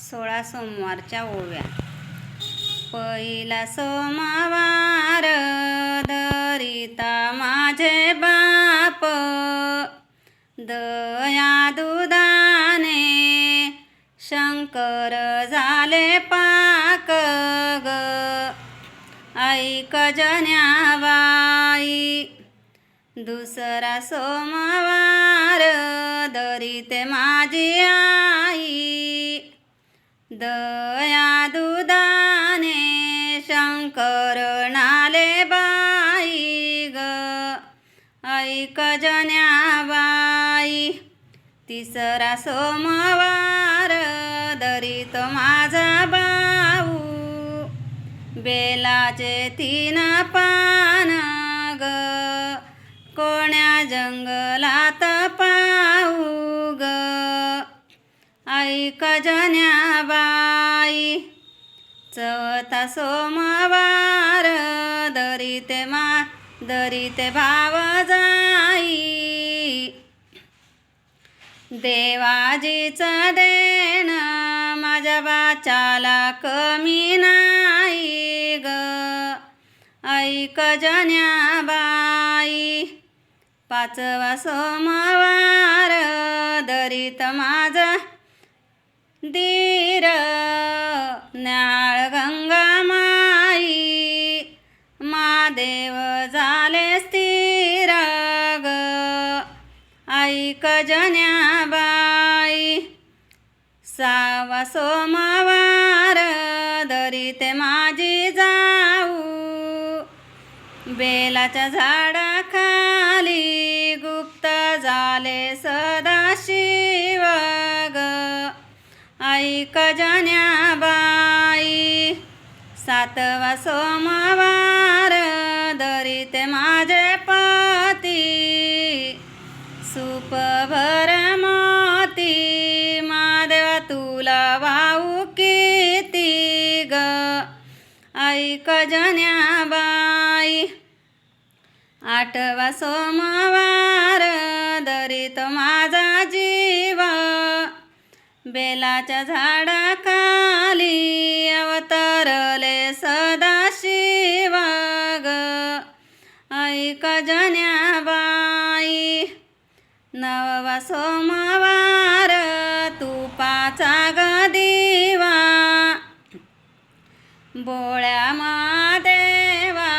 सोळा सोमवारच्या ओव्या. पहिला सोमवार दरिता माझे बाप. दया दुधाने शंकर झाले पाक ग. ऐक जन्याबाई दुसरा सोमवार. दया दुधाने शंकर नाले बाई ग. ऐक जन्याबाई तिसरा सोमवार दरित माझा भाऊ. बेलाचे तीन पान ग. कोण्या जंगल कजन्याबाई चौथा सोमवार दरिते मा दरिते भाव जाई. देवाजीचं देण माझ्या बाचाला कमी नाही ग. ऐक जन्याबाई पाचवा सोमवार दरित माझं धीर गंगा माई महादेव झाले स्थिर ग. ऐक जन्याबाई सावा सोमवार दरिते माझी जाऊ. बेलाच्या झाडाखाली गुप्त झाले सदाशिव. ऐक जन्याबाई सातवा सोमवार दरिते माझे पती सुपभर मोती मादेवा तुला वाऊ किती ग? ऐक जन्याबाई आठवा सोमवार दरित माझा जी बेलाच्या झाडाखाली अवतरले सदाशिव ग ऐक जन्याबाई नववा सोमवार तुपाचा ग दिवा बोळ्या महादेवा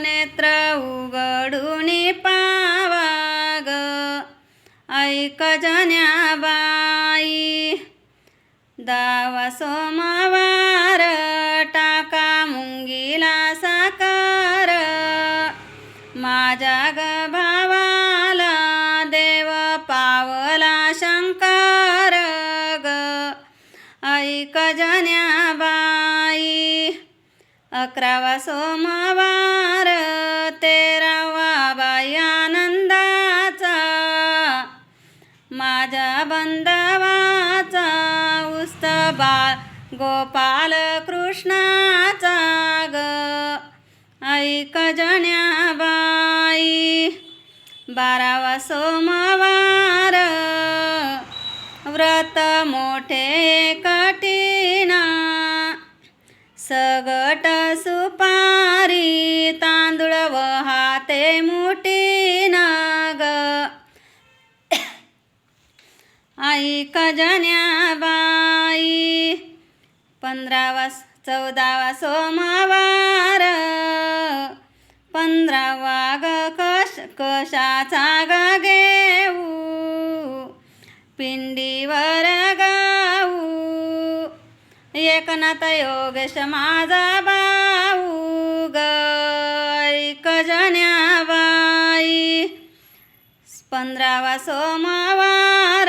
नेत्र उघडून पावाग. ग ऐक जन्याबाई दावा सोमवार टाका मुंगीला साकार. माझ्या ग भावाला देव पावला शंकर ग. ऐक जन्याबाई अकरावा सोमवार तेरावा बाई आनंदाचा. माझ्या बंद गोपाल कृष्णाचा ग. ऐक जण्याबाई बारावा सोमवार. व्रत मोठे कठीणा. सगट सुपारी तांदूळ व हाते मुठी नाग ऐक जण्याबाई पंधरावा चौदावा सोमवार पंधरावा ग कश कशाचा ग घेऊ पिंडीवर गाऊ. एकनाथ योगेश माझा भाऊ. ग पंधरावा सोमवार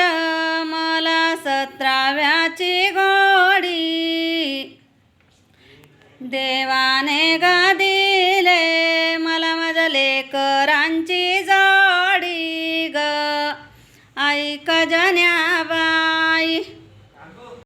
देवाने गा दिले मला माझ्या लेकरांची जाडी ग. ऐक जन्या